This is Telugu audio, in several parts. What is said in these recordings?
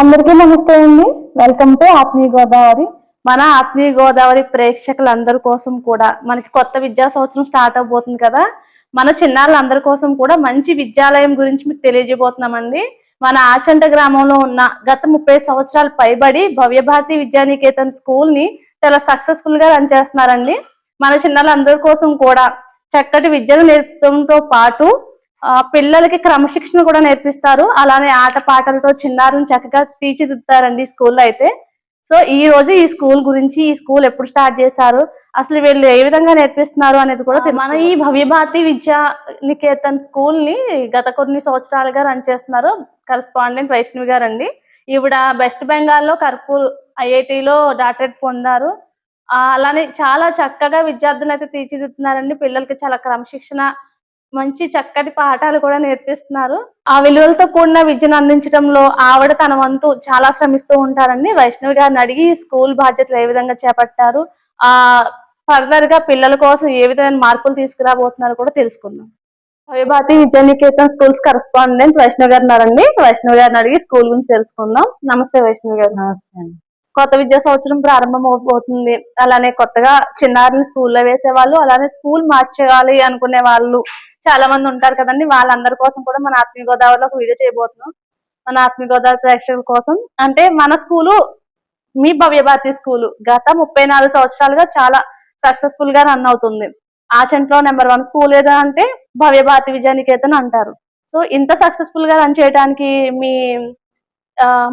అందరికీ నమస్తే అండి. వెల్కమ్ టు ఆత్మీయ గోదావరి మన ఆత్మీయ గోదావరి ప్రేక్షకులందరి కోసం కూడా మనకి కొత్త విద్యా సంవత్సరం స్టార్ట్ అవబోతుంది కదా. మన చిన్నారులందరి కోసం కూడా మంచి విద్యాలయం గురించి మీకు తెలియజేయబోతున్నామండి. మన ఆచంట గ్రామంలో ఉన్న గత ముప్పై సంవత్సరాలు పైబడి భవ్యభారతి విద్యానికేతన్ స్కూల్ని చాలా సక్సెస్ఫుల్గా రన్ చేస్తున్నారండి. మన చిన్నారులందరి కోసం కూడా చక్కటి విద్యను నేర్పడంతో పాటు పిల్లలకి క్రమశిక్షణ కూడా నేర్పిస్తారు. అలానే ఆట పాటలతో చిన్నారులను చక్కగా తీర్చిదిద్దుతారండి ఈ స్కూల్లో అయితే. సో ఈ రోజు ఈ స్కూల్ గురించి ఈ స్కూల్ ఎప్పుడు స్టార్ట్ చేశారు? అసలు వీళ్ళు ఏ విధంగా నేర్పిస్తున్నారు అనేది కూడా. మన ఈ భవ్యభారతి విద్యా నికేతన్ స్కూల్ని గత కొన్ని సంవత్సరాలుగా రన్ చేస్తున్నారు కరస్పాండెంట్ వైష్ణవి గారు అండి ఈవిడ వెస్ట్ బెంగాల్లో కర్పూర్ ఐఐటిలో డాక్టరేట్ పొందారు. అలానే చాలా చక్కగా విద్యార్థులను అయితే తీర్చిదిద్దుతున్నారండి. పిల్లలకి చాలా క్రమశిక్షణ మంచి చక్కటి పాఠాలు కూడా నేర్పిస్తున్నారు. ఆ విలువలతో కూడిన విద్యను అందించడంలో ఆవిడ తన వంతు చాలా శ్రమిస్తూ ఉంటారండి వైష్ణవి గారిని అడిగి స్కూల్ బాధ్యతలు ఏ విధంగా చేపట్టారు ఆ ఫర్దర్గా పిల్లల కోసం ఏ విధమైన మార్పులు తీసుకురాబోతున్నారు కూడా తెలుసుకుందాం. అవిభాతి విద్యానికేతన్ స్కూల్స్ కరస్పాండెంట్ వైష్ణవి గారు ఉన్నారండి. వైష్ణవి గారిని అడిగి స్కూల్ గురించి తెలుసుకుందాం. నమస్తే వైష్ణవి గారు. నమస్తే అండి. కొత్త విద్యా సంవత్సరం ప్రారంభం అవబోతుంది అలానే కొత్తగా చిన్నారుని స్కూల్లో వేసే వాళ్ళు అలానే స్కూల్ మార్చేయాలి అనుకునే వాళ్ళు చాలా మంది ఉంటారు కదండి. వాళ్ళందరి కోసం కూడా మన ఆత్మీయ గోదావరిలో ఒక వీడియో చేయబోతున్నాం. మన ఆత్మీయ గోదావరి ప్రేక్షకుల కోసం. అంటే మన స్కూలు మీ భవ్యభారతి స్కూలు గత ముప్పై నాలుగు సంవత్సరాలుగా చాలా సక్సెస్ఫుల్గా రన్ అవుతుంది. ఆచంట్లో నెంబర్ వన్ స్కూల్ ఏదో అంటే భవ్యభారతి విజయనికేతన్ విద్యానికేతన్ అంటారు. సో ఇంత సక్సెస్ఫుల్గా రన్ చేయడానికి మీ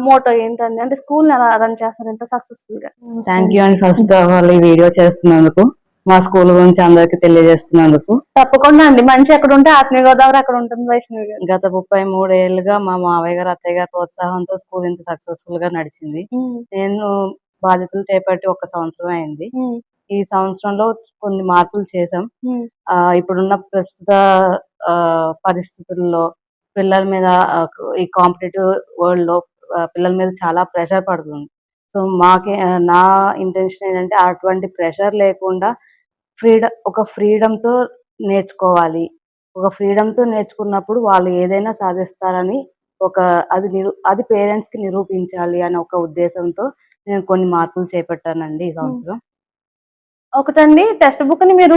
మోటో ఏంటండి? అంటే స్కూల్ ఎలా రన్ చేస్తారు? ఇంత సక్సెస్ఫుల్గా థ్యాంక్ యూ అండి ఫస్ట్ ఆఫ్ ఆల్ ఈ వీడియో చేస్తున్నందుకు. మా స్కూల్ గురించి అందరికి తెలియజేస్తున్నందుకు. తప్పకుండా అండి. మంచి ఎక్కడ ఉంటే ఆత్మీయ గోదావరి అక్కడ ఉంటుంది వైష్ణవి గారు. గత ముప్పై మూడేళ్ళుగా మా మావయ్య గారు అత్తయ్య గారి ప్రోత్సాహంతో స్కూల్ ఇంత సక్సెస్ఫుల్గా నడిచింది నేను బాధ్యతలు చేపట్టి ఒక సంవత్సరం అయింది. ఈ సంవత్సరంలో కొన్ని మార్పులు చేసాం ఆ ఇప్పుడున్న ప్రస్తుత పరిస్థితుల్లో పిల్లల మీద ఈ కాంపిటేటివ్ వరల్డ్లో పిల్లల మీద చాలా ప్రెషర్ పడుతుంది. సో మాకే నా ఇంటెన్షన్ ఏంటంటే అటువంటి ప్రెషర్ లేకుండా ఫ్రీడమ్ ఒక ఫ్రీడంతో తో నేర్చుకోవాలి. ఒక ఫ్రీడంతో తో నేర్చుకున్నప్పుడు వాళ్ళు ఏదైనా సాధిస్తారని ఒక అది నిరూ అది పేరెంట్స్కి నిరూపించాలి అనే ఒక ఉద్దేశంతో నేను కొన్ని మార్పులు చేపట్టానండి ఈ సంవత్సరం. ఒకటండి టెక్స్ట్ బుక్ని మీరు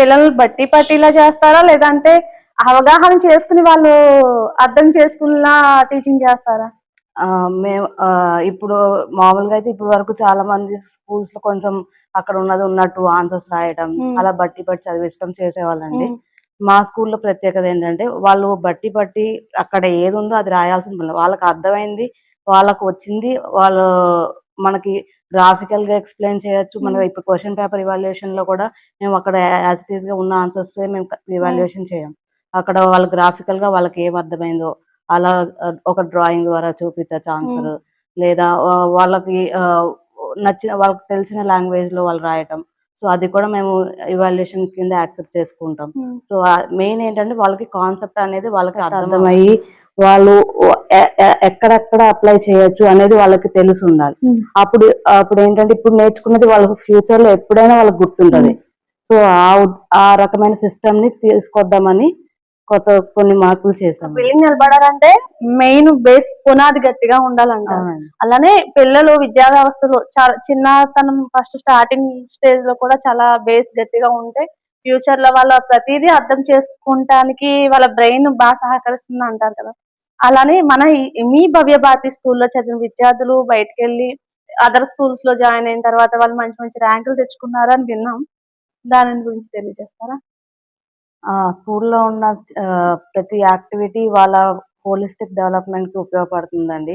పిల్లలు బట్టి పట్టిలా చేస్తారా? లేదంటే అవగాహన చేసుకుని వాళ్ళు అర్థం చేసుకునేలా టీచింగ్ చేస్తారా? మేము ఇప్పుడు మామూలుగా అయితే ఇప్పుడు వరకు చాలా మంది స్కూల్స్లో కొంచెం అక్కడ ఉన్నది ఉన్నట్టు ఆన్సర్స్ రాయడం. అలా బట్టి బట్టి చదివించడం చేసేవాళ్ళండి మ్, స్కూల్లో ప్రత్యేకత ఏంటంటే వాళ్ళు బట్టి బట్టి అక్కడ ఏది ఉందో అది రాయాల్సిన పని లేదు. వాళ్ళకి అర్థమైంది వాళ్ళకు వచ్చింది వాళ్ళు మనకి గ్రాఫికల్గా ఎక్స్ప్లెయిన్ చేయొచ్చు మన. ఇప్పుడు క్వశ్చన్ పేపర్ ఇవాల్యుయేషన్లో కూడా మేము అక్కడ యాజ్ ఇట్ ఈస్గా ఉన్న ఆన్సర్స్ మేము ఇవాల్యుయేషన్ చేయం అక్కడ వాళ్ళ గ్రాఫికల్గా వాళ్ళకి ఏం అర్థమైందో అలా ఒక డ్రాయింగ్ ద్వారా చూపించచ్చు ఆన్సర్ లేదా వాళ్ళకి నచ్చిన వాళ్ళకి తెలిసిన లాంగ్వేజ్లో వాళ్ళు రాయటం. సో అది కూడా మేము ఇవాల్యుయేషన్ కింద యాక్సెప్ట్ చేసుకుంటాం. సో మెయిన్ ఏంటంటే వాళ్ళకి కాన్సెప్ట్ అనేది వాళ్ళకి అర్థమయ్యి వాళ్ళు ఎక్కడెక్కడ అప్లై చేయొచ్చు అనేది వాళ్ళకి తెలిసి ఉండాలి. అప్పుడు అప్పుడు ఏంటంటే ఇప్పుడు నేర్చుకున్నది వాళ్ళకి ఫ్యూచర్లో ఎప్పుడైనా వాళ్ళకి గుర్తుంటది. సో ఆ రకమైన సిస్టమ్ని తీసుకొద్దామని కొత్త కొన్ని మార్పులు చేసాం బిల్డింగ్ నిలబడాలంటే మెయిన్ బేస్ పునాది గట్టిగా ఉండాలంట. అలానే పిల్లలు విద్యా వ్యవస్థలో చాలా చిన్నతనం ఫస్ట్ స్టార్టింగ్ స్టేజ్లో కూడా చాలా బేస్ గట్టిగా ఉంటే ఫ్యూచర్లో వాళ్ళ ప్రతిదీ అర్థం చేసుకుంటానికి వాళ్ళ బ్రెయిన్ బాగా సహకరిస్తుంది అంటారు కదా. అలానే మన మీ భవ్య భారతి స్కూల్లో చదివిన విద్యార్థులు బయటకు వెళ్ళి అదర్ స్కూల్స్లో జాయిన్ అయిన తర్వాత వాళ్ళు మంచి మంచి ర్యాంకులు తెచ్చుకున్నారు అని విన్నాం. దాని గురించి తెలియజేస్తారా? స్కూల్లో ఉన్న ప్రతి యాక్టివిటీ వాళ్ళ హోలిస్టిక్ డెవలప్మెంట్కి ఉపయోగపడుతుందండి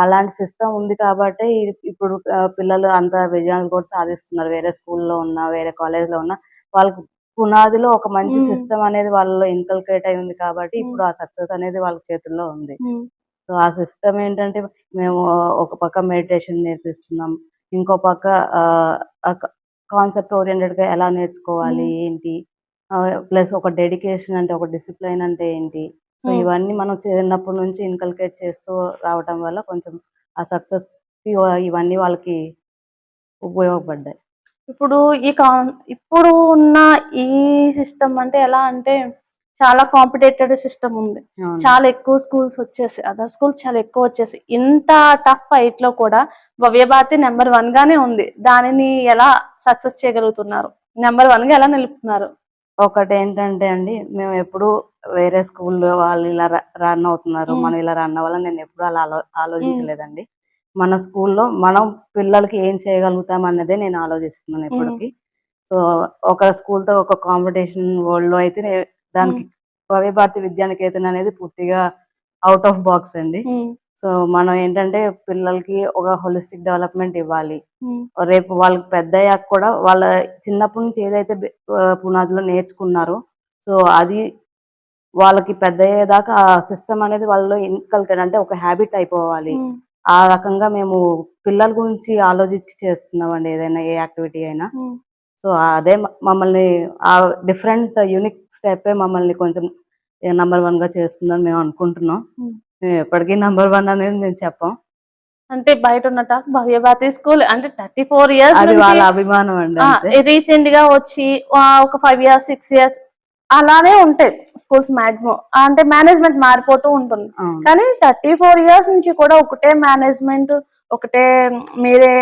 అలాంటి సిస్టమ్ ఉంది కాబట్టి ఇప్పుడు పిల్లలు అంత విజయాలు కూడా సాధిస్తున్నారు. వేరే స్కూల్లో ఉన్న వేరే కాలేజ్లో ఉన్న వాళ్ళకి పునాదిలో ఒక మంచి. సిస్టమ్ అనేది వాళ్ళలో ఇన్కల్కేట్ అయి ఉంది కాబట్టి. ఇప్పుడు ఆ సక్సెస్ అనేది వాళ్ళ చేతుల్లో ఉంది. సో ఆ సిస్టమ్ ఏంటంటే మేము ఒక పక్క మెడిటేషన్ నేర్పిస్తున్నాం. ఇంకో పక్క కాన్సెప్ట్ ఓరియంటెడ్గా ఎలా నేర్చుకోవాలి. ఏంటి? ప్లస్ ఒక డెడికేషన్ అంటే ఒక డిసిప్లైన్ అంటే ఏంటి? సో. ఇవన్నీ మనం చిన్నప్పటి నుంచి ఇన్కల్కేట్ చేస్తూ రావటం వల్ల కొంచెం ఆ సక్సెస్ ఇవన్నీ వాళ్ళకి ఉపయోగపడ్డాయి. ఇప్పుడు ఈ ఇప్పుడు ఉన్న ఈ సిస్టమ్ అంటే ఎలా అంటే చాలా కాంపిటేటెడ్ సిస్టమ్ ఉంది. చాలా ఎక్కువ స్కూల్స్ వచ్చేసి అదర్ స్కూల్స్ చాలా ఎక్కువ వచ్చేసి ఇంత టఫ్ ఫైట్లో కూడా భవ్యభారతి నెంబర్ వన్ గానే ఉంది. దానిని ఎలా సక్సెస్ చేయగలుగుతున్నారు? నెంబర్ వన్గా ఎలా నిలుపుతున్నారు? ఒకటి ఏంటంటే అండి మేము ఎప్పుడు వేరే స్కూల్లో వాళ్ళు ఇలా రన్ అవుతున్నారు. మనం ఇలా రన్ అవ్వాలని నేను ఎప్పుడు అలా ఆలో ఆలోచించలేదండి. మన స్కూల్లో మనం పిల్లలకి ఏం చేయగలుగుతాం అన్నదే నేను ఆలోచిస్తున్నాను ఎప్పటికీ. సో ఒక స్కూల్తో ఒక కాంపిటీషన్ వరల్డ్లో అయితే దానికి భవ్య భారతి విద్యానికేతన్ అనేది పూర్తిగా అవుట్ ఆఫ్ బాక్స్ అండి. సో మనం ఏంటంటే పిల్లలకి ఒక హోలిస్టిక్ డెవలప్మెంట్ ఇవ్వాలి. ఉమ్, రేపు వాళ్ళకి పెద్ద అయ్యాక కూడా వాళ్ళ చిన్నప్పటి నుంచి ఏదైతే పునాదిలో నేర్చుకున్నారో సో అది వాళ్ళకి పెద్ద అయ్యేదాకా ఆ సిస్టమ్ అనేది వాళ్ళలో ఇన్కల్కెడ్ అంటే ఒక హ్యాబిట్ అయిపోవాలి. ఉమ్, ఆ రకంగా మేము పిల్లల గురించి ఆలోచించి చేస్తున్నామండి ఏదైనా ఏ యాక్టివిటీ అయినా. ఉమ్. సో అదే మమ్మల్ని ఆ డిఫరెంట్ యూనిక్ స్టెప్ మమ్మల్ని కొంచెం నంబర్ వన్గా చేస్తుందని మేము అనుకుంటున్నాం. Hmm. మేము ఎప్పటికీ నంబర్ వన్ అనేది నేను చెప్పాం. అంటే బయట ఉన్నట భవ్యభారతి స్కూల్ అంటే థర్టీ ఫోర్ ఇయర్స్ అది వాళ్ళ అభిమానం అండి రీసెంట్గా వచ్చి ఒక ఫైవ్ ఇయర్స్ సిక్స్ ఇయర్స్ అలానే ఉంటాయి స్కూల్స్ మాక్సిమం అంటే మేనేజ్మెంట్ మారిపోతూ ఉంటుంది. కానీ థర్టీ ఫోర్ ఇయర్స్ నుంచి కూడా ఒకటే మేనేజ్మెంట్ ఒకటే మీరే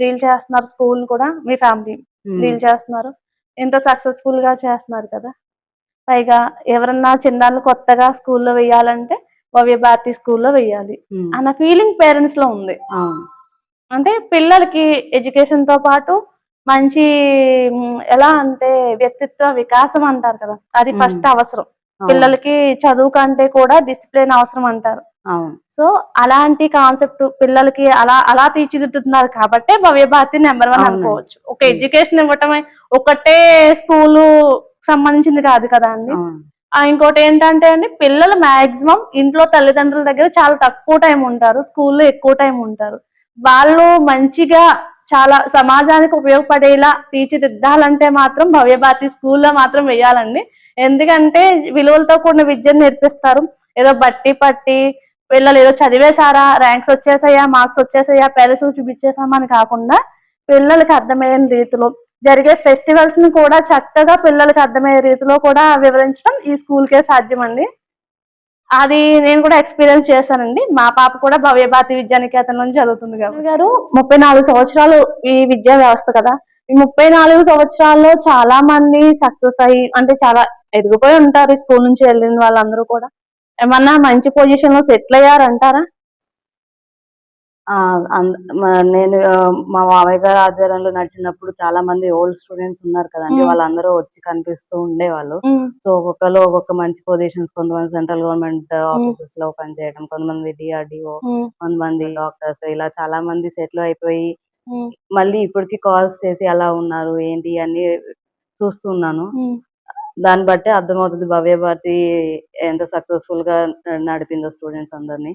డీల్ చేస్తున్నారు స్కూల్ కూడా మీ ఫ్యామిలీ Hmm. డీల్ చేస్తున్నారు. ఇంత సక్సెస్ఫుల్గా చేస్తున్నారు కదా. పైగా ఎవరన్నా చిన్నాళ్ళు కొత్తగా స్కూల్లో వెయ్యాలంటే భవ్య భారతి స్కూల్లో వెయ్యాలి. అన్న ఫీలింగ్ పేరెంట్స్లో ఉంది అంటే పిల్లలకి ఎడ్యుకేషన్తో పాటు మంచి ఎలా అంటే వ్యక్తిత్వ వికాసం అంటారు కదా అది. ఫస్ట్ అవసరం. పిల్లలకి చదువు కంటే కూడా డిసిప్లిన్ అవసరం అంటారు సో అలాంటి కాన్సెప్ట్ పిల్లలకి అలా అలా తీర్చిదిద్దుతున్నారు కాబట్టే భవ్య భారతి నెంబర్ వన్. అనుకోవచ్చు ఒక. ఎడ్యుకేషన్ ఇవ్వటమే ఒకటే స్కూలు సంబంధించింది కాదు కదా అండి ఇంకోటి ఏంటంటే అండి పిల్లలు మాక్సిమం ఇంట్లో తల్లిదండ్రుల దగ్గర చాలా తక్కువ టైం ఉంటారు స్కూల్లో ఎక్కువ టైం ఉంటారు. వాళ్ళు మంచిగా చాలా సమాజానికి ఉపయోగపడేలా తీర్చిదిద్దాలంటే మాత్రం భవ్యభారతి స్కూల్లో మాత్రం వేయాలండి ఎందుకంటే విలువలతో కూడిన విద్యను నేర్పిస్తారు. ఏదో బట్టి పట్టి పిల్లలు ఏదో చదివేశారా ర్యాంక్స్ వచ్చేసాయా మార్క్స్ వచ్చేసాయా పేరెంట్స్ చూపించేసామా అని కాకుండా పిల్లలకి అర్థమయ్యే రీతిలో జరిగే ఫెస్టివల్స్ని కూడా చక్కగా పిల్లలకి అర్థమయ్యే రీతిలో కూడా వివరించడం ఈ స్కూల్ కే సాధ్యం అండి అది నేను కూడా ఎక్స్పీరియన్స్ చేశానండి. మా పాప కూడా భవ్యభారతి విద్యానికేతనం చదువుతుంది కాబట్టి. గారు ముప్పై నాలుగు సంవత్సరాలు ఈ విద్యా వ్యవస్థ కదా. ఈ ముప్పై నాలుగు సంవత్సరాల్లో చాలా మంది సక్సెస్ అయ్యి అంటే చాలా ఎదిగిపోయి ఉంటారు ఈ స్కూల్ నుంచి వెళ్ళిన వాళ్ళందరూ కూడా. ఏమన్నా మంచి పొజిషన్లో సెటిల్ అయ్యారంటారా? నేను మా మావయ్య గారి ఆధ్వర్యంలో నడిచినప్పుడు చాలా మంది ఓల్డ్ స్టూడెంట్స్ ఉన్నారు కదండి. వాళ్ళందరూ వచ్చి కనిపిస్తూ ఉండేవాళ్ళు. సో ఒక్కొక్కరు ఒక్కొక్క మంచి పొజిషన్స్ కొంతమంది సెంట్రల్ గవర్నమెంట్ ఆఫీసెస్లో పనిచేయడం కొంతమంది డిఆర్డిఓ కొంతమంది డాక్టర్స్ ఇలా చాలా మంది సెటిల్ అయిపోయి మళ్ళీ ఇప్పటికి కాల్స్ చేసి అలా ఉన్నారు ఏంటి అని చూస్తున్నాను దాన్ని బట్టి అర్థమవుతుంది భవ్య భారతి ఎంత సక్సెస్ఫుల్గా నడిపిందో స్టూడెంట్స్ అందరినీ.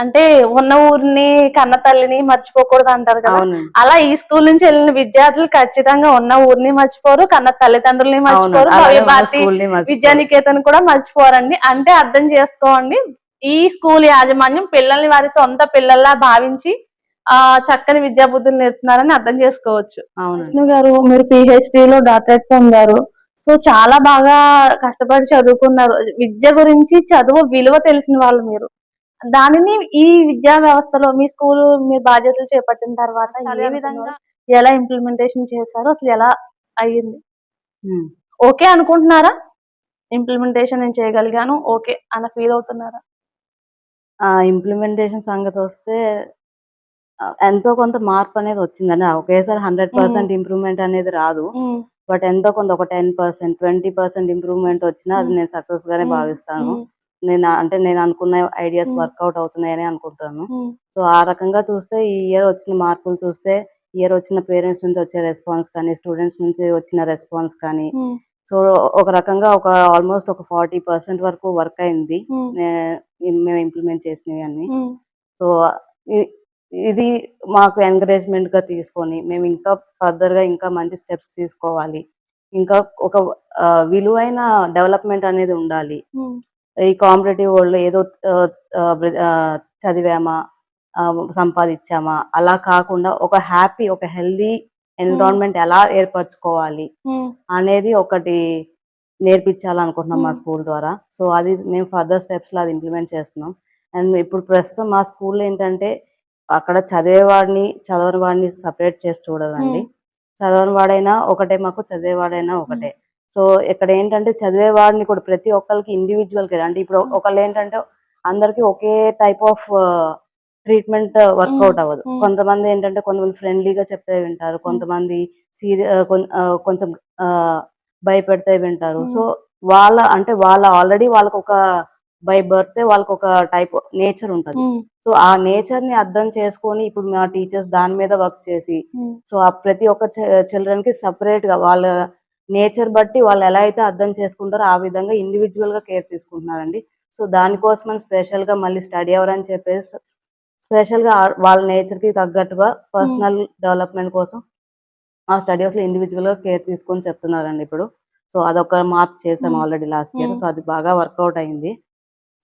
అంటే ఉన్న ఊరిని కన్న తల్లిని మర్చిపోకూడదు అంటారు కదా. అలా ఈ స్కూల్ నుంచి వెళ్ళిన విద్యార్థులు ఖచ్చితంగా ఉన్న ఊరిని మర్చిపోరు కన్న తల్లిదండ్రుల్ని మర్చిపోరు భారతి. విద్యానికేతన్ కూడా మర్చిపోరండి. అంటే అర్థం చేసుకోండి ఈ స్కూల్ యాజమాన్యం పిల్లల్ని వారి సొంత పిల్లల్లా భావించి ఆ చక్కని విద్యా బుద్ధులు నేర్పుతున్నారని అర్థం చేసుకోవచ్చు. విష్ణు గారు మీరు పిహెచ్డి లో డాక్టరేట్ పొందారు సో చాలా బాగా కష్టపడి చదువుకున్నారు. విద్య గురించి చదువు విలువ తెలిసిన వాళ్ళు మీరు. దానిని ఈ విద్యా వ్యవస్థలో మీ స్కూల్ మీ బాధ్యతలు చేపట్టిన తర్వాత ఏ విధంగా ఎలా ఇంప్లిమెంటేషన్ చేశారో? అసలు ఎలా అయ్యింది. ఓకే అనుకుంటున్నారా? ఇంప్లిమెంటేషన్ నేను చేయగలిగాను. ఓకే అన్న ఫీల్ అవుతున్నారా? ఆ ఇంప్లిమెంటేషన్ సంగతి వస్తే ఎంతో కొంత మార్పు అనేది వచ్చిందండి. ఒకేసారి హండ్రెడ్ పర్సెంట్ ఇంప్రూవ్మెంట్ అనేది రాదు. బట్ ఎంతో కొంత ఒక ten percent twenty percent improvement వచ్చినా అది. నేను సక్సెస్ గానే. భావిస్తాను. నేను అంటే నేను అనుకున్న ఐడియాస్. వర్కౌట్ అవుతున్నాయని అనుకుంటాను. సో ఆ రకంగా చూస్తే ఈ ఇయర్ వచ్చిన మార్పులు చూస్తే ఇయర్ వచ్చిన పేరెంట్స్ నుంచి వచ్చే రెస్పాన్స్ కానీ స్టూడెంట్స్ నుంచి వచ్చిన రెస్పాన్స్ కానీ సో ఒక రకంగా ఒక ఆల్మోస్ట్ ఒక ఫార్టీ పర్సెంట్ వరకు వర్క్ అయింది. మేము. ఇంప్లిమెంట్ చేసినవి అన్ని. సో ఇది మాకు ఎంకరేజ్మెంట్గా తీసుకొని మేము ఇంకా ఫర్దర్గా ఇంకా మంచి స్టెప్స్ తీసుకోవాలి. ఇంకా ఒక విలువైన డెవలప్మెంట్ అనేది ఉండాలి. ఈ కాంపిటేటివ్ వరల్డ్లో ఏదో చదివామా సంపాదించామా అలా కాకుండా ఒక హ్యాపీ ఒక హెల్దీ ఎన్విరాన్మెంట్ ఎలా ఏర్పరచుకోవాలి ఉమ్, అనేది ఒకటి నేర్పించాలనుకుంటున్నాం మా Hmm. స్కూల్ ద్వారా. సో అది మేము ఫర్దర్ స్టెప్స్లో అది ఇంప్లిమెంట్ చేస్తున్నాం. అండ్ ఇప్పుడు ప్రస్తుతం మా స్కూల్ ఏంటంటే అక్కడ చదివేవాడిని చదవని వాడిని సపరేట్ చేసి చూడదండి. Hmm. చదవని వాడైనా ఒకటే మాకు చదివేవాడైనా ఒకటే. సో ఇక్కడ ఏంటంటే చదివేవాడిని కూడా ప్రతి ఒక్కరికి ఇండివిజువల్గా అంటే ఇప్పుడు. ఒకళ్ళు ఏంటంటే అందరికి ఒకే టైప్ ఆఫ్ ట్రీట్మెంట్ వర్కౌట్ అవ్వదు. కొంతమంది ఏంటంటే కొంతమంది ఫ్రెండ్లీగా చెప్తే వింటారు కొంతమంది సీరి కొన్- ఆ, కొంచెం ఆ, భయపెడితే వింటారు. సో వాళ్ళ అంటే వాళ్ళ ఆల్రెడీ వాళ్ళకి ఒక బై బర్త్ వాళ్ళకి ఒక టైప్ నేచర్ ఉంటది. సో ఆ నేచర్ని అర్థం చేసుకొని ఇప్పుడు మా టీచర్స్ దాని మీద వర్క్ చేసి. సో ఆ ప్రతి ఒక్క చిల్డ్రన్కి సపరేట్గా వాళ్ళ నేచర్ బట్టి వాళ్ళు ఎలా అయితే అర్థం చేసుకుంటారో ఆ విధంగా ఇండివిజువల్గా కేర్ తీసుకుంటున్నారండి. సో దానికోసం స్పెషల్గా మళ్ళీ స్టడీ అవర్ అని చెప్పేసి స్పెషల్గా ఆ- వాళ్ళ నేచర్కి తగ్గట్టుగా పర్సనల్ డెవలప్మెంట్ కోసం ఆ స్టడీస్లో ఇండివిజువల్గా కేర్ తీసుకొని చెప్తున్నారండి ఇప్పుడు. సో అదొక మార్క్ చేసాం Hmm. Already last year Hmm. So అది బాగా వర్కౌట్ అయింది.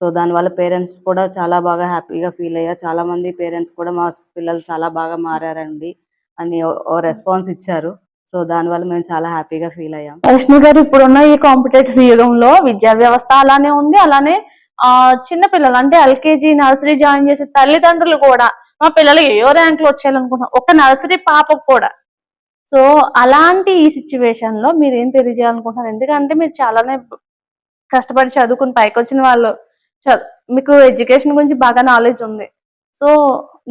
సో దానివల్ల పేరెంట్స్ కూడా చాలా బాగా హ్యాపీగా ఫీల్ అయ్యారు. చాలా మంది పేరెంట్స్ కూడా మా పిల్లలు చాలా బాగా మారారండి. అని రెస్పాన్స్ ఇచ్చారు. సో దానివల్ల మేము చాలా హ్యాపీగా ఫీల్ అయ్యాం. వైష్ణవి గారు ఇప్పుడున్న ఈ కాంపిటేటివ్ యుగంలో విద్యా వ్యవస్థ అలానే ఉంది. అలానే ఆ చిన్న పిల్లలు అంటే ఎల్కేజీ నర్సరీ జాయిన్ చేసే తల్లిదండ్రులు కూడా మా పిల్లలు ఏయో ర్యాంకులు వచ్చేయాలనుకుంటున్నాం ఒక నర్సరీ పాపకు కూడా. సో అలాంటి ఈ సిచ్యువేషన్లో మీరు ఏం తెలియజేయాలనుకుంటున్నారు? ఎందుకంటే మీరు చాలానే కష్టపడి చదువుకుని పైకి వచ్చిన వాళ్ళు చ- మీకు ఎడ్యుకేషన్ గురించి బాగా నాలెడ్జ్ ఉంది. సో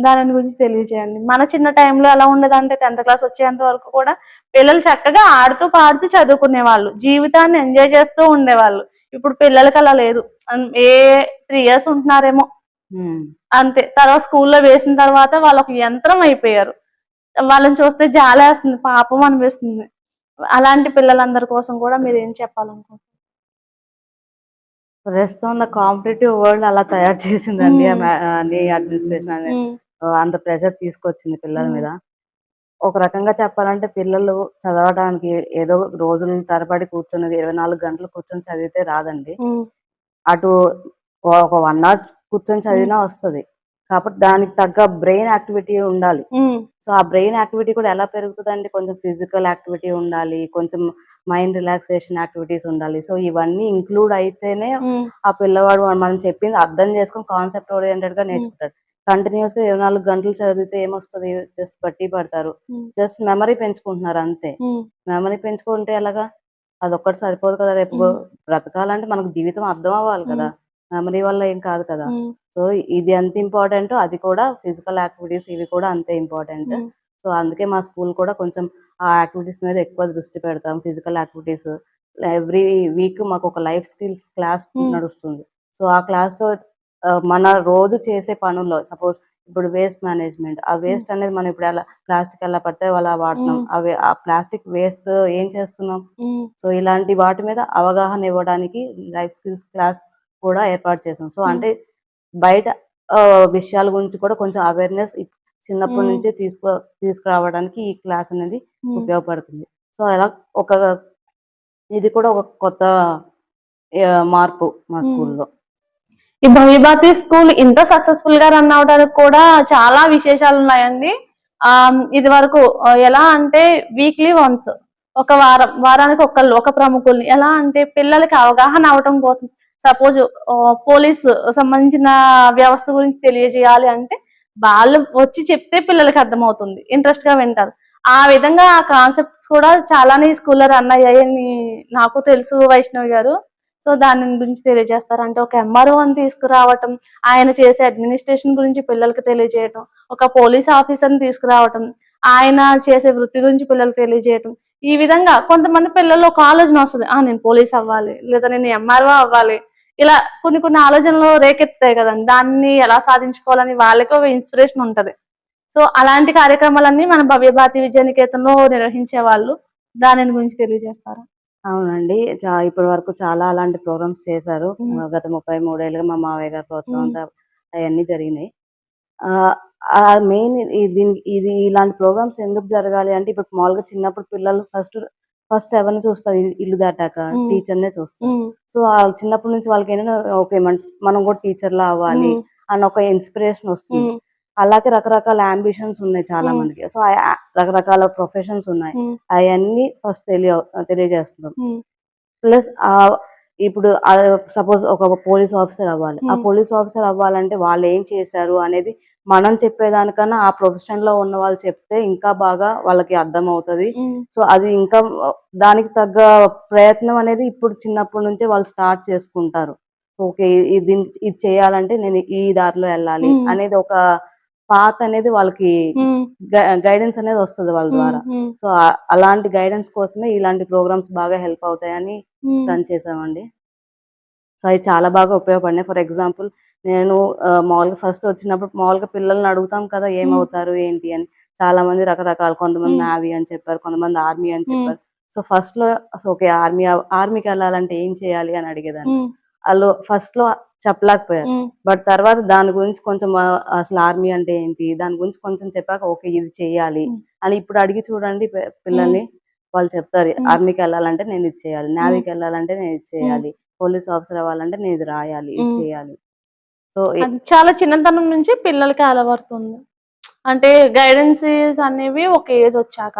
దాని గురించి తెలియజేయండి. మన చిన్న టైంలో ఎలా ఉండదంటే టెన్త్ క్లాస్ వచ్చేంత వరకు కూడా పిల్లలు చక్కగా ఆడుతూ పాడుతూ చదువుకునే వాళ్ళు జీవితాన్ని ఎంజాయ్ చేస్తూ ఉండేవాళ్ళు. ఇప్పుడు పిల్లలకి అలా లేదు. ఏ త్రీ ఇయర్స్ ఉంటున్నారేమో. అంతే. తర్వాత స్కూల్లో వేసిన తర్వాత వాళ్ళు ఒక యంత్రం అయిపోయారు. వాళ్ళని చూస్తే జాలేస్తుంది పాపం అనిపిస్తుంది. అలాంటి పిల్లలందరి కోసం కూడా మీరు ఏం చెప్పాలనుకుంటున్నారు? ప్రస్తుతం ఉన్న కాంపిటేటివ్ వరల్డ్ అలా తయారు చేసిందండి అడ్మినిస్ట్రేషన్ అనేది ఉమ్, ఆ, అంత ప్రెషర్ తీసుకొచ్చింది పిల్లల ఉమ్. మీద. ఒక రకంగా చెప్పాలంటే పిల్లలు చదవడానికి ఏదో రోజులు తరబడి కూర్చొని ఇరవై నాలుగు గంటలు కూర్చొని చదివితే రాదండి. అటు ఒక వన్ అవర్ కూర్చొని చదివినా వస్తది. కాబట్టి దానికి తగ్గ బ్రెయిన్ యాక్టివిటీ ఉండాలి. సో ఆ బ్రెయిన్ యాక్టివిటీ కూడా ఎలా పెరుగుతుందండి కొంచెం ఫిజికల్ యాక్టివిటీ ఉండాలి కొంచెం మైండ్ రిలాక్సేషన్ యాక్టివిటీస్ ఉండాలి. సో ఇవన్నీ ఇంక్లూడ్ అయితేనే ఆ పిల్లవాడు మనం చెప్పింది అర్థం చేసుకొని కాన్సెప్ట్ ఓరియంటెడ్గా నేర్చుకుంటాడు. కంటిన్యూస్గా ఇరవై నాలుగు గంటలు చదివితే ఏమొస్తుంది? జస్ట్ బట్టి పడతారు. జస్ట్ మెమరీ పెంచుకుంటున్నారు అంతే. మెమరీ పెంచుకుంటే ఎలాగా? అదొక్కటి సరిపోదు కదా రేపు. బ్రతకాలంటే మనకు జీవితం అర్థం అవ్వాలి కదా. మెమరీ వల్ల ఏం కాదు కదా. సో ఇది ఎంత ఇంపార్టెంట్ అది కూడా ఫిజికల్ యాక్టివిటీస్ ఇవి కూడా అంతే ఇంపార్టెంట్. సో అందుకే మా స్కూల్ కూడా కొంచెం ఆ యాక్టివిటీస్ మీద ఎక్కువ దృష్టి పెడతాం. ఫిజికల్ యాక్టివిటీస్ ఎవ్రీ వీక్ మాకు ఒక లైఫ్ స్కిల్స్ క్లాస్. నడుస్తుంది. సో ఆ క్లాస్లో మన రోజు చేసే పనుల్లో సపోజ్ ఇప్పుడు వేస్ట్ మేనేజ్మెంట్ ఆ వేస్ట్ అనేది మనం ఇప్పుడు ఎలా ప్లాస్టిక్ ఎలా పడితే అలా వాడుతున్నాం. అవి ఆ ప్లాస్టిక్ వేస్ట్ ఏం చేస్తున్నాం? సో ఇలాంటి వాటి మీద అవగాహన ఇవ్వడానికి లైఫ్ స్కిల్స్ క్లాస్ కూడా ఏర్పాటు చేసాం సో. అంటే బయట విషయాల గురించి కూడా కొంచెం అవేర్నెస్ చిన్నప్పటి. నుంచి తీసుకు తీసుకురావడానికి ఈ క్లాస్ అనేది. ఉపయోగపడుతుంది సో అలా ఒక ఇది కూడా ఒక కొత్త మార్పు మా. స్కూల్లో ఈ భవిభాతి స్కూల్ ఇంత సక్సెస్ఫుల్గా రన్ అవడానికి కూడా చాలా విశేషాలు ఉన్నాయండి ఆ ఇది వరకు ఎలా అంటే వీక్లీ వన్స్ ఒక వారం వారానికి ఒకళ్ళు ఒక ప్రముఖుల్ని. ఎలా అంటే పిల్లలకి అవగాహన అవటం కోసం సపోజ్ పోలీస్ సంబంధించిన వ్యవస్థ గురించి తెలియజేయాలి అంటే వాళ్ళు వచ్చి చెప్తే పిల్లలకి అర్థమవుతుంది ఇంట్రెస్ట్గా వింటారు. ఆ విధంగా ఆ కాన్సెప్ట్స్ కూడా చాలానే స్కూల్లో రన్ అయ్యాయని నాకు తెలుసు వైష్ణవి గారు. సో దాని గురించి తెలియజేస్తారు. అంటే ఒక ఎంఆర్ఓ అని తీసుకురావటం ఆయన చేసే అడ్మినిస్ట్రేషన్ గురించి పిల్లలకి తెలియజేయటం ఒక పోలీస్ ఆఫీసర్ని తీసుకురావటం ఆయన చేసే వృత్తి గురించి పిల్లలకు తెలియజేయటం ఈ విధంగా కొంతమంది పిల్లలు ఒక ఆలోచన వస్తుంది ఆ నేను పోలీస్ అవ్వాలి లేదా నేను ఎంఆర్ఓ అవ్వాలి. ఇలా కొన్ని కొన్ని ఆలోచనలు రేకెత్తాయి కదండి. దాన్ని ఎలా సాధించుకోవాలని వాళ్ళకి ఒక ఇన్స్పిరేషన్ ఉంటది. సో అలాంటి కార్యక్రమాలన్నీ మన భవ్యభారతి విద్యానికేతన్లో నిర్వహించే వాళ్ళు దాని గురించి తెలియజేస్తారు? అవునండి. ఇప్పటి వరకు చాలా అలాంటి ప్రోగ్రామ్స్ చేశారు. గత ముప్పై మూడేళ్ళుగా మా మావయ్య గారి ప్రోత్సాహం అవన్నీ జరిగినాయి. ఆ మెయిన్ ఇది ఇది ఇలాంటి ప్రోగ్రామ్స్ ఎందుకు జరగాలి అంటే ఇప్పుడు మామూలుగా చిన్నప్పుడు పిల్లలు ఫస్ట్ ఫస్ట్ ఎవరిని చూస్తారు? ఇల్లు- దాటాక మ్మ్. టీచర్ నే చూస్తారు సో చిన్నప్పటి నుంచి వాళ్ళకి ఏంటంటే ఓకే మనం కూడా టీచర్ లా అవ్వాలి అన్న ఒక ఇన్స్పిరేషన్ వస్తుంది. అలాగే రకరకాల అంబిషన్స్ ఉన్నాయి చాలా. మందికి. సో రకరకాల ప్రొఫెషన్స్ ఉన్నాయి. అవన్నీ ఫస్ట్ తెలియ తెలియజేస్తున్నాం. ప్లస్ ఇప్పుడు సపోజ్ ఒక పోలీస్ ఆఫీసర్ అవ్వాలి. ఆ. పోలీస్ ఆఫీసర్ అవ్వాలంటే వాళ్ళు ఏం చేశారు అనేది మనం చెప్పేదానికన్నా ఆ ప్రొఫెషన్లో ఉన్న వాళ్ళు చెప్తే ఇంకా బాగా వాళ్ళకి అర్థం అవుతది సో అది ఇంకా దానికి తగ్గ ప్రయత్నం అనేది ఇప్పుడు చిన్నప్పటి నుంచే వాళ్ళు స్టార్ట్ చేసుకుంటారు. ఓకే ఇది ఇది చేయాలంటే నేను ఈ దారిలో వెళ్ళాలి. అనేది ఒక పాత్ అనేది వాళ్ళకి గైడెన్స్ అనేది వస్తుంది వాళ్ళ ద్వారా. సో అలాంటి గైడెన్స్ కోసమే ఇలాంటి ప్రోగ్రామ్స్ బాగా హెల్ప్ అవుతాయని రన్ చేసామండి. సో అవి చాలా బాగా ఉపయోగపడినాయి. ఫర్ ఎగ్జాంపుల్ నేను మామూలుగా ఫస్ట్ వచ్చినప్పుడు మామూలుగా పిల్లల్ని అడుగుతాం కదా ఏమవుతారు ఏంటి అని. చాలా మంది రకరకాల కొంతమంది. నావీ అని చెప్పారు కొంతమంది ఆర్మీ అని చెప్పారు. సో ఫస్ట్లో అసలు ఓకే ఆర్మీ ఆర్మీకి వెళ్ళాలంటే ఏం చేయాలి అని అడిగేదాన్ని. వాళ్ళు ఫస్ట్లో చెప్పలేకపోయారు. బట్ తర్వాత దాని గురించి కొంచెం అసలు ఆర్మీ అంటే ఏంటి దాని గురించి కొంచెం చెప్పాక ఓకే ఇది చేయాలి. అని ఇప్పుడు అడిగి చూడండి పిల్లల్ని వాళ్ళు చెప్తారు. ఆర్మీకి వెళ్ళాలంటే నేను ఇది చేయాలి నేవీకి వెళ్ళాలంటే నేను ఇది చేయాలి. పోలీస్ ఆఫీసర్ అవ్వాలంటే నేను ఇది రాయాలి ఇది. చేయాలి. సో చాలా చిన్నతనం నుంచి పిల్లలకి అలవడుతుంది అంటే గైడెన్సెస్ అనేవి ఒక ఏజ్ వచ్చాక.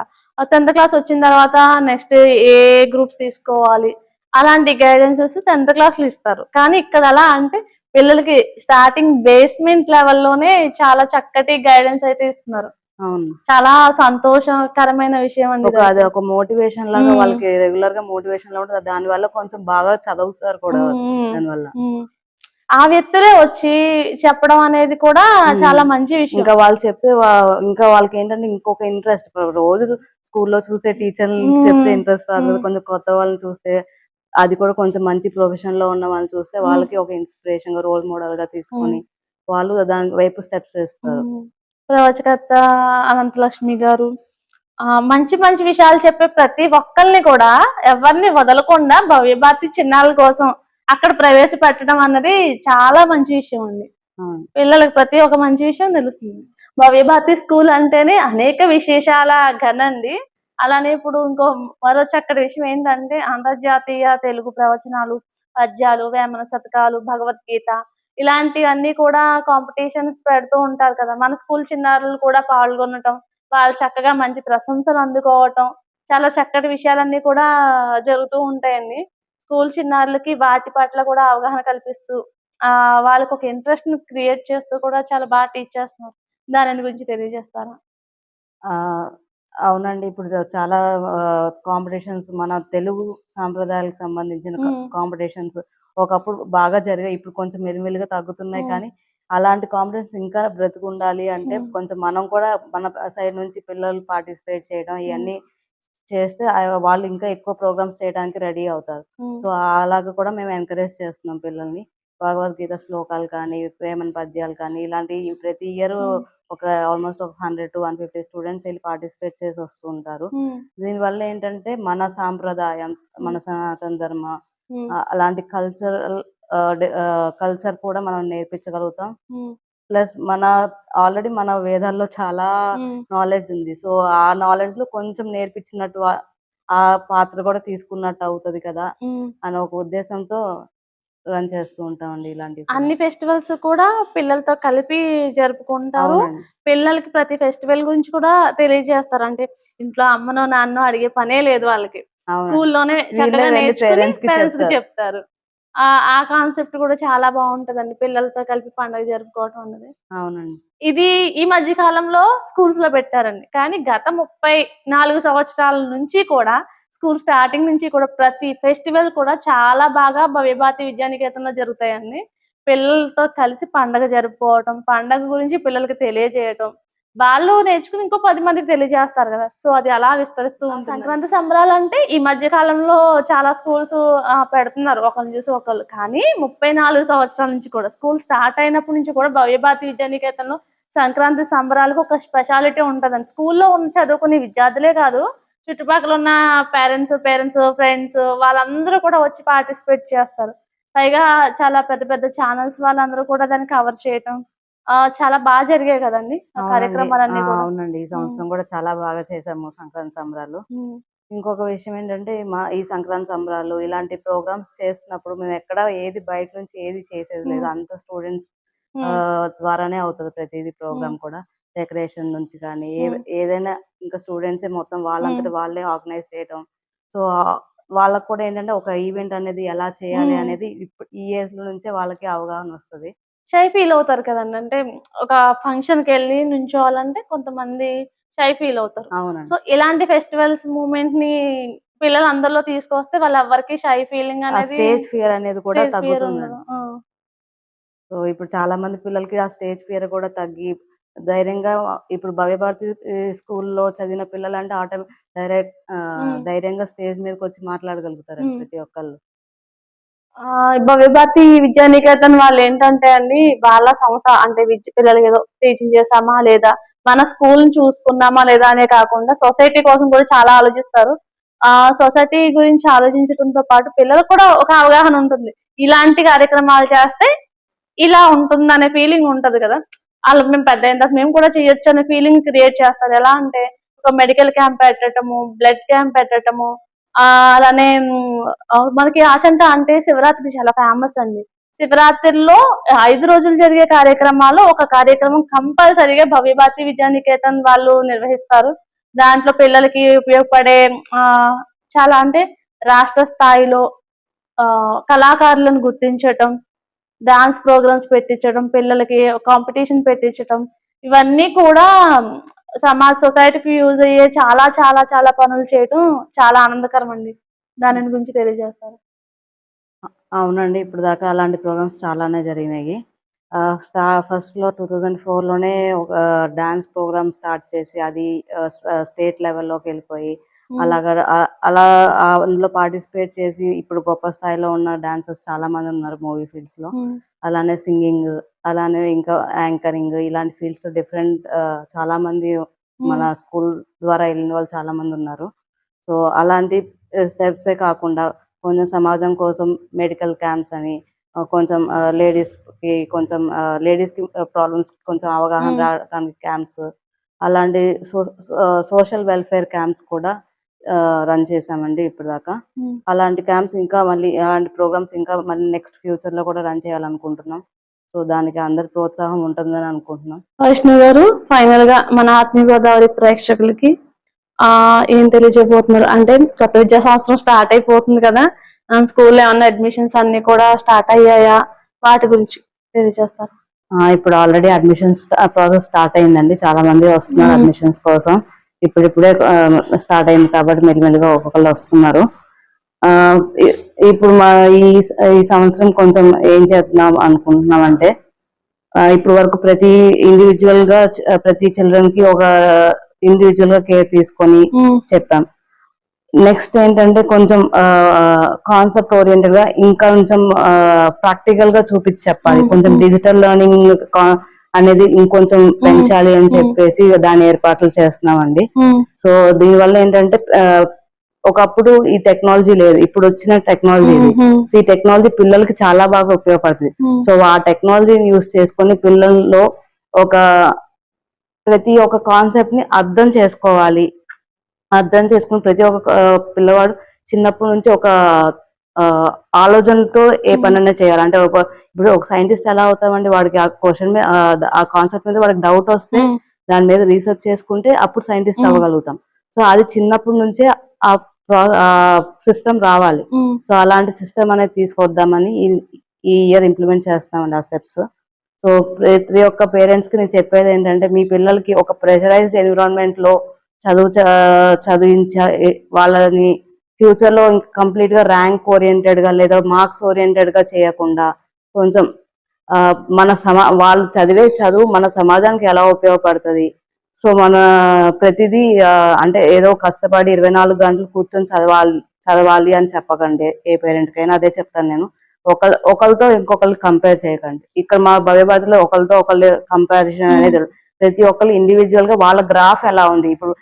టెన్త్ క్లాస్ వచ్చిన తర్వాత నెక్స్ట్ ఏ గ్రూప్స్ తీసుకోవాలి? అలాంటి గైడెన్సెస్ టెన్త్ క్లాస్లో ఇస్తారు. కానీ ఇక్కడ అలా అంటే పిల్లలకి స్టార్టింగ్ బేస్మెంట్ లెవెల్లోనే చాలా చక్కటి గైడెన్స్ అయితే ఇస్తున్నారు. చాలా సంతోషకరమైన విషయం అండి అది ఒక మోటివేషన్ లాగా. వాళ్ళకి రెగ్యులర్గా మోటివేషన్ లా ఉంటుంది దాని వల్ల కొంచెం బాగా చదువుతారు కూడా దాని వల్ల. ఆ వ్యక్తులే వచ్చి చెప్పడం అనేది కూడా. చాలా మంచి విషయం ఇంకా వాళ్ళు చెప్తే ఇంకా వాళ్ళకి ఏంటంటే ఇంకొక ఇంట్రెస్ట్ రోజు స్కూల్లో చూసే టీచర్. చెప్తే ఇంట్రెస్ట్ రాదు. కొంచెం కొత్త వాళ్ళని చూస్తే అది కూడా కొంచెం మంచి ప్రొఫెషన్లో ఉన్న వాళ్ళని చూస్తే. వాళ్ళకి ఒక ఇన్స్పిరేషన్గా రోల్ మోడల్గా తీసుకొని వాళ్ళు దాని వైపు స్టెప్స్ వేస్తారు. ప్రవచకర్త అనంతలక్ష్మి గారు. ఆ మంచి మంచి విషయాలు చెప్పే ప్రతి ఒక్కరిని కూడా ఎవరిని వదలకుండా భవ్యభారతి చిన్నాల కోసం అక్కడ ప్రవేశపెట్టడం అన్నది చాలా మంచి విషయం అండి. పిల్లలకు ప్రతి ఒక్క మంచి విషయం తెలుస్తుంది. భవ్యభారతి స్కూల్ అంటేనే అనేక విశేషాల ఘనండి అలానే ఇప్పుడు ఇంకో మరో చక్కటి విషయం ఏంటంటే అంతర్జాతీయ తెలుగు ప్రవచనాలు పద్యాలు వేమన శతకాలు భగవద్గీత ఇలాంటివన్నీ కూడా కాంపిటీషన్స్ పెడుతూ ఉంటారు కదా. మన స్కూల్ చిన్నారులు కూడా పాల్గొనటం వాళ్ళు చక్కగా మంచి ప్రశంసలు అందుకోవటం చాలా చక్కటి విషయాలన్నీ కూడా జరుగుతూ ఉంటాయండి. స్కూల్ చిన్నారులకి వాటి పట్ల కూడా అవగాహన కల్పిస్తూ ఆ వాళ్ళకి ఒక ఇంట్రెస్ట్ని క్రియేట్ చేస్తూ కూడా చాలా బాగా టీచ్ చేస్తున్నారు. దాని గురించి తెలియజేస్తారా? ఆ అవునండి ఇప్పుడు చాలా కాంపిటీషన్స్ మన తెలుగు సాంప్రదాయాలకు సంబంధించిన. కాంపిటీషన్స్ ఒకప్పుడు బాగా జరిగాయి ఇప్పుడు కొంచెం మెల్లిమెల్లిగా తగ్గుతున్నాయి. కానీ అలాంటి కాంపిటీషన్స్ ఇంకా బ్రతికుండాలి అంటే. కొంచెం మనం కూడా మన సైడ్ నుంచి పిల్లలు పార్టిసిపేట్ చేయడం ఇవన్నీ చేస్తే వాళ్ళు ఇంకా ఎక్కువ ప్రోగ్రామ్స్ చేయడానికి రెడీ అవుతారు. సో అలాగ కూడా మేము ఎంకరేజ్ చేస్తున్నాం పిల్లల్ని భగవద్గీత శ్లోకాలు కానీ వేమన పద్యాలు కానీ ఇలాంటి ప్రతి ఇయర్. ఒక ఆల్మోస్ట్ ఒక hundred to one fifty students వెళ్ళి పార్టిసిపేట్ చేసి వస్తూ ఉంటారు ఉమ్. దీనివల్ల ఏంటంటే మన సాంప్రదాయం మన సనాతన ధర్మ అలాంటి కల్చరల్ కల్చర్ కూడా మనం నేర్పించగలుగుతాం. ప్లస్ మన ఆల్రెడీ మన వేదాల్లో చాలా. నాలెడ్జ్ ఉంది సో ఆ నాలెడ్జ్లో కొంచెం నేర్పించినట్టు ఆ- పాత్ర కూడా తీసుకున్నట్టు అవుతది కదా. అని ఒక ఉద్దేశంతో రన్ చేస్తూ ఉంటామండి ఇలాంటివి కూడా. అన్ని ఫెస్టివల్స్ కూడా పిల్లలతో కలిపి జరుపుకుంటారు. పిల్లలకి ప్రతి ఫెస్టివల్ గురించి కూడా తెలియజేస్తారు అంటే ఇంట్లో అమ్మనో నాన్నో అడిగే పనే లేదు వాళ్ళకి. స్కూల్లోనే చెప్తారు. ఆ కాన్సెప్ట్ కూడా చాలా బాగుంటదండి. పిల్లలతో కలిపి పండుగ జరుపుకోవటం అన్నది. అవునండి. ఇది ఈ మధ్య కాలంలో స్కూల్స్లో పెట్టారండి. కానీ గత ముప్పై నాలుగు సంవత్సరాల నుంచి కూడా స్కూల్ స్టార్టింగ్ నుంచి కూడా ప్రతి ఫెస్టివల్ కూడా చాలా బాగా భవ్యభారతి విద్యానికేతనంలో జరుగుతాయండి. పిల్లలతో కలిసి పండగ జరుపుకోవటం పండగ గురించి పిల్లలకి తెలియజేయటం వాళ్ళు నేర్చుకుని ఇంకో పది మందికి తెలియజేస్తారు కదా. సో అది అలా విస్తరిస్తూ ఉంటుంది. సంక్రాంతి సంబరాలు అంటే ఈ మధ్య కాలంలో చాలా స్కూల్స్ పెడుతున్నారు. ఒకరిని చూసి ఒకళ్ళు. కానీ ముప్పై నాలుగు సంవత్సరాల నుంచి కూడా స్కూల్ స్టార్ట్ అయినప్పటి నుంచి కూడా భవ్యభారతి విద్యానికేతనంలో సంక్రాంతి సంబరాలకు ఒక స్పెషాలిటీ ఉంటుందండి. స్కూల్లో ఉన్న చదువుకునే విద్యార్థులే కాదు చుట్టుపక్కల ఉన్న పేరెంట్స్ పేరెంట్స్ ఫ్రెండ్స్ వాళ్ళందరూ కూడా వచ్చి పార్టిసిపేట్ చేస్తారు. పైగా చాలా పెద్ద పెద్ద ఛానల్స్ వాళ్ళందరూ కూడా దాన్ని కవర్ చేయటం ఆ చాలా బాగా జరిగాయి కదండి కార్యక్రమాలన్నీ అవునండి. ఈ సంవత్సరం కూడా చాలా బాగా చేసాము సంక్రాంతి సంబరాలు. ఇంకొక విషయం ఏంటంటే మా ఈ సంక్రాంతి సంబరాలు ఇలాంటి ప్రోగ్రామ్స్ చేస్తున్నప్పుడు మేము ఎక్కడ ఏది బయట నుంచి ఏది చేసేది లేదు. అంత స్టూడెంట్స్ ద్వారానే అవుతుంది ప్రతిదీ ప్రోగ్రామ్ కూడా. డెకరేషన్ నుంచి కానీ ఏ. ఏదైనా ఇంకా స్టూడెంట్స్ మొత్తం వాళ్ళంతటి వాళ్ళే ఆర్గనైజ్ చేయడం సో వాళ్ళకు కూడా ఏంటంటే ఒక ఈవెంట్ అనేది ఎలా చేయాలి. అనేది ఇప్పుడు ఈ ఏజ్లో నుంచే వాళ్ళకి అవగాహన వస్తది. షై ఫీల్ అవుతారు కదండి. అంటే ఒక ఫంక్షన్కి వెళ్ళి నుంచోవాలంటే కొంతమంది షై ఫీల్ అవుతారు. అవునండి. సో ఇలాంటి ఫెస్టివల్స్ మూమెంట్ని పిల్లలు అందరిలో తీసుకొస్తే వాళ్ళ ఎవరికి షై ఫీలింగ్ అనేది స్టేజ్ ఫియర్ అనేది కూడా తగ్గుతుంది. సో ఇప్పుడు చాలా మంది పిల్లలకి ఆ స్టేజ్ ఫియర్ కూడా తగ్గి ధైర్యంగా ఇప్పుడు భవ్యభారతి స్కూల్లో చదివిన పిల్లలు అంటే ఆటో డైరెక్ట్. ధైర్యంగా స్టేజ్ మీదకి వచ్చి మాట్లాడగలుగుతారు. ప్రతి ఒక్కళ్ళు ఆ భవ్యభారతి విద్యానికేతన్ వాళ్ళు ఏంటంటే అండి వాళ్ళ సంస్థ అంటే విద్య పిల్లలకి ఏదో టీచింగ్ చేసామా లేదా మన స్కూల్ చూసుకున్నామా లేదా అనే కాకుండా సొసైటీ కోసం కూడా చాలా ఆలోచిస్తారు ఆ సొసైటీ గురించి ఆలోచించడంతో పాటు పిల్లలకు కూడా ఒక అవగాహన ఉంటుంది ఇలాంటి కార్యక్రమాలు చేస్తే ఇలా ఉంటుంది అనే ఫీలింగ్ ఉంటది కదా వాళ్ళు మేము పెద్ద అయిన తర్వాత మేము కూడా చేయొచ్చు అనే ఫీలింగ్ క్రియేట్ చేస్తారు. ఎలా అంటే ఒక మెడికల్ క్యాంప్ పెట్టడము బ్లడ్ క్యాంప్ పెట్టడము అలానే మనకి ఆచంట అంటే శివరాత్రి చాలా ఫేమస్ అండి. శివరాత్రిలో ఐదు రోజులు జరిగే కార్యక్రమాల్లో ఒక కార్యక్రమం కంపల్సరీగా భవ్యభారతి విద్యానికేతన్ వాళ్ళు నిర్వహిస్తారు. దాంట్లో పిల్లలకి ఉపయోగపడే చాలా అంటే రాష్ట్ర స్థాయిలో కళాకారులను గుర్తించటం డాన్స్ ప్రోగ్రామ్స్ పెట్టించడం పిల్లలకి కాంపిటీషన్ పెట్టించడం ఇవన్నీ కూడా సమాజ సొసైటీకి యూజ్ అయ్యే చాలా చాలా చాలా పనులు చేయడం చాలా ఆనందకరం అండి దాని గురించి తెలియజేస్తారు. అవునండి ఇప్పుడు దాకా అలాంటి ప్రోగ్రామ్స్ చాలానే జరిగినాయి. ఫస్ట్లో ఫస్ట్లో టూ థౌజండ్ ఫోర్లోనే ఒక డాన్స్ ప్రోగ్రామ్ స్టార్ట్ చేసి అది స్టేట్ లెవెల్లోకి వెళ్ళిపోయి అలాగా అలా అందులో పార్టిసిపేట్ చేసి ఇప్పుడు గొప్ప స్థాయిలో ఉన్న డాన్సర్స్ చాలా మంది ఉన్నారు మూవీ ఫీల్డ్స్లో అలానే సింగింగ్ అలానే ఇంకా యాంకరింగ్ ఇలాంటి ఫీల్డ్స్లో డిఫరెంట్ చాలా మంది మన స్కూల్ ద్వారా వెళ్ళిన వాళ్ళు చాలా మంది ఉన్నారు. సో అలాంటి స్టెప్స్ కాకుండా కొంచెం సమాజం కోసం మెడికల్ క్యాంప్స్ అని కొంచెం లేడీస్కి కొంచెం లేడీస్కి ప్రాబ్లమ్స్ కొంచెం అవగాహన. రావడానికి క్యాంప్స్ అలాంటి సోషల్ వెల్ఫేర్ క్యాంప్స్ కూడా రన్ చేసామండి ఇప్పుడు దాకా ఉమ్. అలాంటి క్యాంప్స్ ఇంకా మళ్ళీ అలాంటి ప్రోగ్రామ్స్ ఇంకా మళ్ళీ నెక్స్ట్ ఫ్యూచర్లో కూడా రన్ చేయాలనుకుంటున్నాం. సో దానికి అందరి ప్రోత్సాహం ఉంటుందని అనుకుంటున్నాం. వైష్ణవ్ గారు ఫైనల్గా మన ఆత్మీయ గోదావరి ప్రేక్షకులకి ఆ ఏం తెలియజేయబోతున్నారు? అంటే కొత్త విద్యా సంవత్సరం స్టార్ట్ అయిపోతుంది కదా స్కూల్లో ఏమన్నా అడ్మిషన్స్ అన్ని కూడా స్టార్ట్ అయ్యాయా? వాటి గురించి తెలియజేస్తారు. ఇప్పుడు ఆల్రెడీ అడ్మిషన్స్ ప్రాసెస్ స్టార్ట్ అయిందండి. చాలా మంది వస్తున్నారు. అడ్మిషన్స్ కోసం. ఇప్పుడిప్పుడే స్టార్ట్ అయింది కాబట్టి మెల్లిమెల్లిగా ఒక్కొక్కరు వస్తున్నారు. ఇప్పుడు మా ఈ ఈ సంవత్సరం కొంచెం ఏం చేస్తున్నాం అనుకుంటున్నాం అంటే ఇప్పుడు వరకు ప్రతి ఇండివిజువల్గా ప్రతి చిల్డ్రన్కి ఒక ఇండివిజువల్గా కేర్ తీసుకొని చెప్పాం. నెక్స్ట్ ఏంటంటే కొంచెం కాన్సెప్ట్ ఓరియంటెడ్గా ఇంకా కొంచెం ప్రాక్టికల్గా చూపించి చెప్పాలి. కొంచెం. డిజిటల్ లెర్నింగ్ అనేది ఇంకొంచెం పెంచాలి అని. చెప్పేసి దాని ఏర్పాట్లు చేస్తున్నామండి. సో దీని వల్ల ఏంటంటే ఒకప్పుడు ఈ టెక్నాలజీ లేదు. ఇప్పుడు వచ్చిన టెక్నాలజీ ఇది. సో ఈ టెక్నాలజీ పిల్లలకి చాలా బాగా ఉపయోగపడుతుంది. సో ఆ టెక్నాలజీని యూస్ చేసుకొని పిల్లల్లో ఒక ప్రతి ఒక్క కాన్సెప్ట్ని అర్థం చేసుకోవాలి. అర్థం చేసుకుని ప్రతి ఒక్క పిల్లవాడు చిన్నప్పటి నుంచి ఒక ఆలోచనతో ఏ. పనైనా చేయాలి. అంటే ఒక ఇప్పుడు ఒక సైంటిస్ట్ ఎలా అవుతామండి? వాడికి ఆ క్వశ్చన్ మీద ఆ- కాన్సెప్ట్ మీద వాడికి డౌట్ వస్తే దాని మీద రీసెర్చ్ చేసుకుంటే అప్పుడు సైంటిస్ట్. అవ్వగలుగుతాం. సో అది చిన్నప్పటి నుంచే ఆ సిస్టమ్ రావాలి. సో అలాంటి సిస్టమ్ అనేది తీసుకొద్దామని ఈ- ఇయర్ ఇంప్లిమెంట్ చేస్తామండి ఆ స్టెప్స్. సో ప్రతి ఒక్క పేరెంట్స్కి నేను చెప్పేది ఏంటంటే మీ పిల్లలకి ఒక ప్రెషరైజ్డ్ ఎన్విరాన్మెంట్లో చదువు చదివించ వాళ్ళని ఫ్యూచర్లో కంప్లీట్గా ర్యాంక్ ఓరియంటెడ్గా లేదా మార్క్స్ ఓరియంటెడ్గా చేయకుండా కొంచెం మన సమా వాళ్ళు చదివే చదువు మన సమాజానికి ఎలా ఉపయోగపడుతుంది? సో మన ప్రతిదీ అంటే ఏదో కష్టపడి ఇరవై నాలుగు గంటలు కూర్చొని చదవాలి చదవాలి అని చెప్పకండి. ఏ పేరెంట్ కైనా అదే చెప్తాను నేను. ఒకళ్ళ ఒకరితో ఇంకొకరు కంపేర్ చేయకండి. ఇక్కడ మా భవ్యబాద్లో ఒకరితో ఒకళ్ళు కంపారిజన్ అనేది ప్రతి ఒక్కరు ఇండివిజువల్గా వాళ్ళ గ్రాఫ్ ఎలా ఉంది? ఇప్పుడు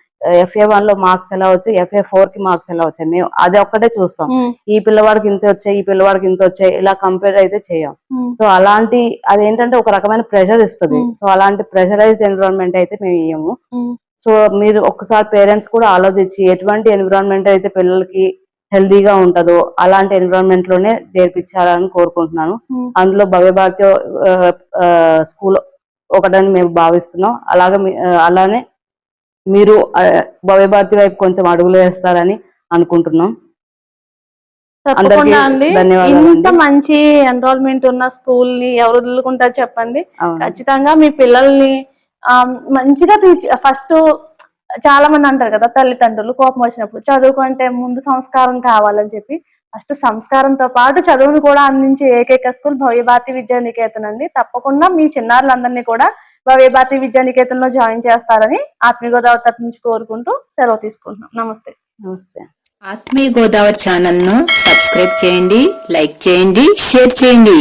ఎఫ్ఏ వన్లో మార్క్స్ ఎలా వచ్చాయి? ఎఫ్ఏ ఫోర్కి మార్క్స్ ఎలా వచ్చాయి? మేము అది ఒక్కటే చూస్తాం. ఉమ్, ఈ పిల్లవాడికి ఇంత వచ్చాయి ఈ పిల్లవాడికి ఇంత వచ్చాయి ఇలా కంపేర్ అయితే చేయం. సో అలాంటి అదేంటంటే ఒక రకమైన ప్రెషర్ ఇస్తుంది. Hmm. సో అలాంటి ప్రెషరైజ్డ్ ఎన్విరాన్మెంట్ అయితే మేము ఇయ్యము. సో మీరు ఒక్కసారి పేరెంట్స్ కూడా ఆలోచించి ఎటువంటి ఎన్విరాన్మెంట్ అయితే పిల్లలకి హెల్దీగా ఉంటుందో అలాంటి ఎన్విరాన్మెంట్లోనే చేర్పించాలని కోరుకుంటున్నాను. అందులో భవ్యభారతి స్కూల్ ఒకటని మేము భావిస్తున్నాం. అలాగే అలానే మీరు భవ్యభారతి వైపు కొంచెం అడుగులు వేస్తారని అనుకుంటున్నాం. ఇంత. మంచి ఎన్రోల్మెంట్ ఉన్న స్కూల్ని ఎవరు వదులుకుంటారు చెప్పండి. ఖచ్చితంగా మీ పిల్లల్ని మంచిగా ఫస్ట్ చాలా మంది అంటారు కదా తల్లిదండ్రులు కోపం వచ్చినప్పుడు చదువుకుంటే ముందు సంస్కారం కావాలని చెప్పి. ఫస్ట్ సంస్కారంతో పాటు చదువును కూడా అందించే ఏకైక స్కూల్ భవ్యభారతి విద్యా నికేతన్ అండి. తప్పకుండా మీ చిన్నారులందరినీ కూడా భవ్యభారతి విద్యానికేతన్లో జాయిన్ చేస్తారని ఆత్మీయ గోదావరి తరపు నుంచి కోరుకుంటూ సెలవు తీసుకుంటున్నాం. నమస్తే. నమస్తే. ఆత్మీయ గోదావరి ఛానల్ను సబ్స్క్రైబ్ చేయండి లైక్ చేయండి షేర్ చేయండి.